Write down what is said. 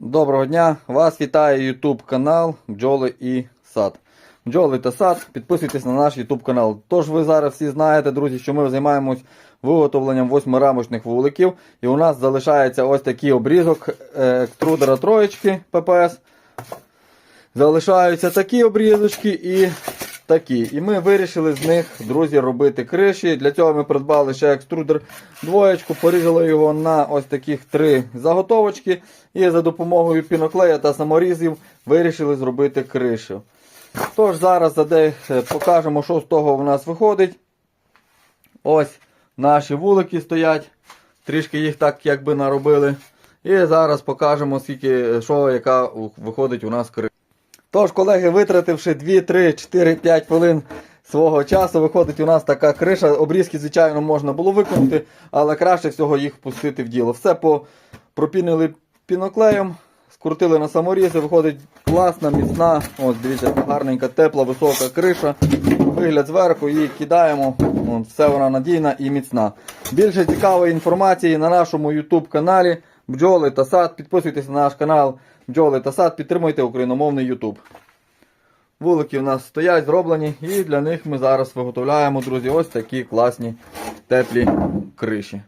Доброго дня! Вас вітає YouTube канал Бджоли і Сад. Бджоли та сад, підписуйтесь на наш YouTube канал. Тож ви зараз всі знаєте, друзі, що ми займаємось виготовленням восьмирамочних вуликів. І у нас залишається ось такий обрізок е, екструдера троєчки ППС. Залишаються такі обрізочки і такі. І ми вирішили з них, друзі, робити криші. Для цього ми придбали ще екструдер двоєчку, порізали його на ось таких три заготовочки. І за допомогою піноклея та саморізів вирішили зробити кришу. Тож зараз е, покажемо, що з того в нас виходить. Ось наші вулики стоять. Трішки їх так якби наробили. І зараз покажемо, скільки, що, яка виходить у нас криша. Тож, колеги, витративши 2, 3, 4, 5 хвилин свого часу, виходить у нас така криша. Обрізки, звичайно, можна було виконати, але краще всього їх пустити в діло. Все пропінили піноклеєм, скрутили на саморізи, виходить класна, міцна, ось дивіться, гарненька, тепла, висока криша. Вигляд зверху її кидаємо. От, все вона надійна і міцна. Більше цікавої інформації на нашому YouTube каналі Бджоли та сад. Підписуйтесь на наш канал Бджоли та сад, підтримуйте україномовний YouTube. Вулики у нас стоять, зроблені, і для них ми зараз виготовляємо, друзі, ось такі класні теплі криші.